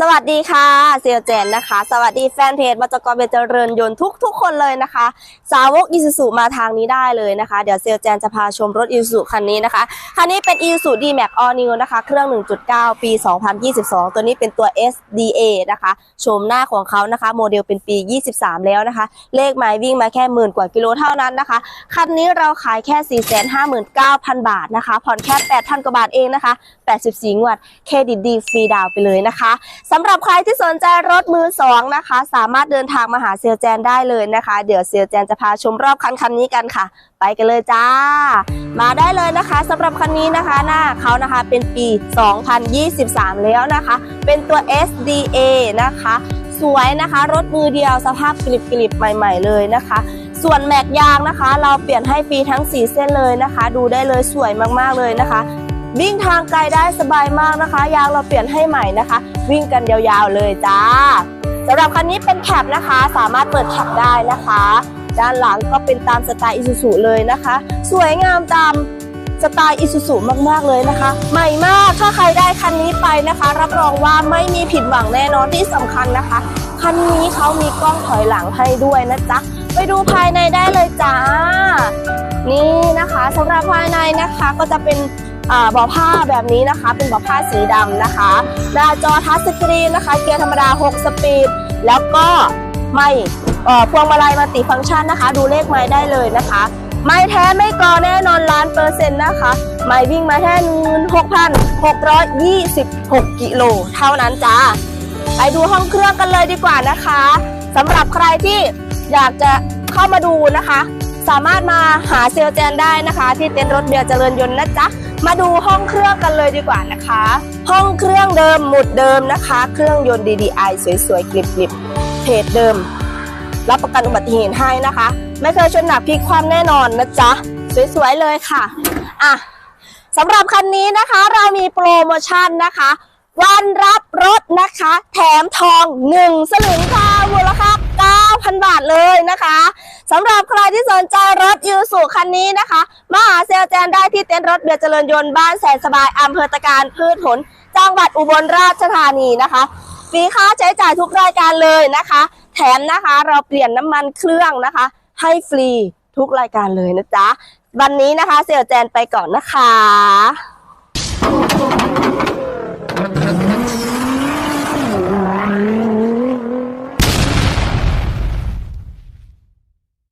สวัสดีค่ะเซียวเจนนะคะ สวัสดีแฟนเพจมาจกรเบเจริญยนต์ทุกทุกคนเลยนะคะ สาวกอีซูซูมาทางนี้ได้เลยนะคะ เดี๋ยวเซียวเจนจะพาชมรถอีซูซูคันนี้นะคะ คันนี้เป็นอีซูซู D-Max All New นะคะ เครื่อง 1.9 ปี 2022 ตัวนี้เป็นตัว SDA นะคะโฉมหน้าของเขานะคะ โมเดลเป็นปี 23 แล้วนะคะ เลขหมายวิ่งมาแค่หมื่นกว่ากิโลเท่านั้นนะคะ คันนี้เราขายแค่ 459,000 บาทนะคะ ผ่อนแค่ 8,000 กว่าบาทเองนะคะ 84 งวด เครดิตดีฟรีดาวไปเลยนะคะสำหรับใครที่สนใจรถมือสองนะคะ สามารถเดินทางมาหาเซลแจนได้เลยนะคะ เดี๋ยวเซลแจนจะพาชมรอบคันคันนี้กันค่ะ ไปกันเลยจ้า มาได้เลยนะคะสำหรับคันนี้นะคะหน้าเขานะคะเป็นปี 2023 แล้วนะคะ เป็นตัว SDA นะคะสวยนะคะ รถมือเดียวสภาพกลิบๆใหม่ ๆ เลยนะคะ ส่วนแม็กยางนะคะ เราเปลี่ยนให้ฟรีทั้ง 4 เส้นเลยนะคะ ดูได้เลยสวยมากๆเลยนะคะ วิ่งทางไกลได้สบายมากนะคะ ยางเราเปลี่ยนให้ใหม่นะคะ วิ่งกันยาวๆเลยจ้าสำหรับคันนี้เป็นแคปนะคะ สามารถเปิดแคปได้นะคะ ด้านหลังก็เป็นตามสไตล์อิซูซูเลยนะคะ สวยงามตามสไตล์อิซูซูมากๆเลยนะคะ ใหม่มากถ้าใครได้คันนี้ไปนะคะ รับรองว่าไม่มีผิดหวังแน่นอนที่สำคัญนะคะ คันนี้เขามีกล้องถอยหลังให้ด้วยนะจ๊ะไปดูภายในได้เลยจ้า นี่นะคะสำหรับภายในนะคะก็จะเป็น บาะผ้าแบบนี้นะคะ เป็นเบาะผ้าสีดำนะคะ หน้าจอทัชสกรีนนะคะ เกียร์ธรรมดา 6 สปีด แล้วก็ไม่พวงมาลัยมัลติฟังก์ชันนะคะ ดูเลขไม้ได้เลยนะคะ ไม่แท้ไม่กรอแน่นอนล้านเปอร์เซ็นต์นะคะไม่วิ่งมาแค่หนึ่งหกพันหกร้อยยี่สิบหกกิโลเท่านั้นจ้าไปดูห้องเครื่องกันเลยดีกว่านะคะสำหรับใครที่อยากจะเข้ามาดูนะคะ สามารถมาหาเซลลแจนได้นะคะ ที่เต็นท์รถเบียร์เจริญยนต์นะจ๊ะ มาดูห้องเครื่องกันเลยดีกว่านะคะ ห้องเครื่องเดิมหมุดเดิมนะคะ เครื่องยนต์ DDI สวยๆกลิบๆเพจเดิม รับประกันอุบัติเหตุให้นะคะ ไม่เคยชนหนักพลิกความแน่นอนนะจ๊ะ สวยๆเลยค่ะอะสำหรับคันนี้นะคะเรามีโปรโมชั่นนะคะ วันรับรถนะคะ แถมทอง 1 สลึงค่ะมูลค่า9,000 บาทเลยนะคะ สำหรับใครที่สนใจรถยูสุคันนี้นะคะมาหาเซลแจนได้ที่เต็นท์รถเบียร์เจริญยนต์บ้านแสนสบายอำเภอตะการพืชผล จังหวัดอุบลราชธานีนะคะฟรีค่าใช้จ่ายทุกรายการเลยนะคะ แถมนะคะเราเปลี่ยนน้ำมันเครื่องนะคะ ให้ฟรีทุกรายการเลยนะจ๊ะ วันนี้นะคะเซลลแจนไปก่อนนะคะ